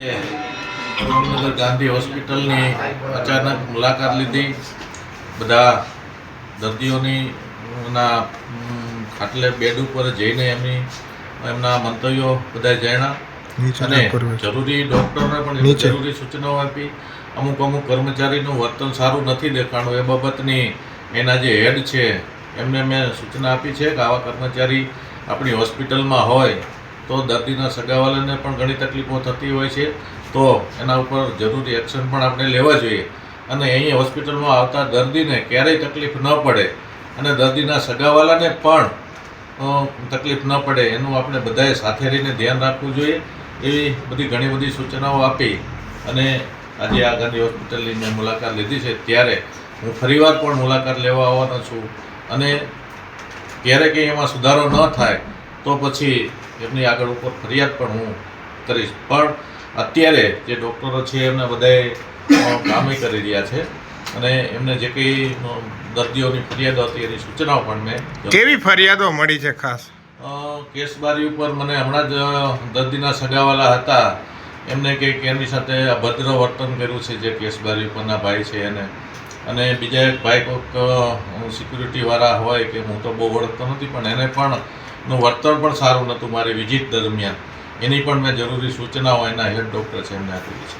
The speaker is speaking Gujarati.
જામનગર ગાંધી હોસ્પિટલની અચાનક મુલાકાત લીધી. બધા દર્દીઓની ના ખાટલે બેડ ઉપર જઈને એમની એમના મંતવ્યો બધા જાણ્યા. અને જરૂરી ડૉક્ટરોને પણ. જરૂરી સૂચનાઓ આપી. અમુક અમુક કર્મચારીનું વર્તન સારું નથી દેખાણું. એ બાબતની એના જે હેડ છે એમને મેં સૂચના આપી છે કે આવા કર્મચારી આપણી હોસ્પિટલમાં હોય. તો દર્દીના સગાવાલાને પણ ઘણી તકલીફો થતી હોય છે. તો એના ઉપર જરૂરી એક્શન પણ આપણે લેવા જોઈએ. અને અહીં હોસ્પિટલમાં આવતા દર્દીને ક્યારેય તકલીફ ન પડે. અને દર્દીના સગાવાલાને પણ તકલીફ ન પડે. એનું આપણે બધાએ સાથે રહીને ધ્યાન રાખવું જોઈએ. એવી બધી ઘણી બધી સૂચનાઓ આપી અને આજે આ ગાંધી હોસ્પિટલની મેં મુલાકાત લીધી છે. ત્યારે હું ફરીવાર પણ મુલાકાત લેવા આવવાનો છું. અને ક્યારેક એમાં સુધારો ન થાય, તો પછી એમની આગળ ઉપર ફરિયાદ પણ હું કરીશ. પણ અત્યારે જે ડૉક્ટરો છે એમને બધાએ કામે કરી રહ્યા છે અને એમને જે કંઈ દર્દીઓની ફરિયાદો હતી એની સૂચનાઓ પણ મેં કેવી ફરિયાદો મળી છે ખાસ? કેસબારી ઉપર મને હમણાં જ દર્દીના સગાવાલા હતા. એમને કે એની સાથે અભદ્ર વર્તન કર્યું છે જે કેસબારી ઉપરના ભાઈ છે એને. અને બીજા એક ભાઈ કોઈક સિક્યુરિટીવાળા હોય કે હું તો બહુ ઓળખતો નથી પણ એને પણ નું વર્તન પણ સારું નહોતું મારી વિઝિટ દરમિયાન. એની પણ મેં જરૂરી સૂચનાઓ એના હેડ ડૉક્ટર છે એમને આપેલી છે.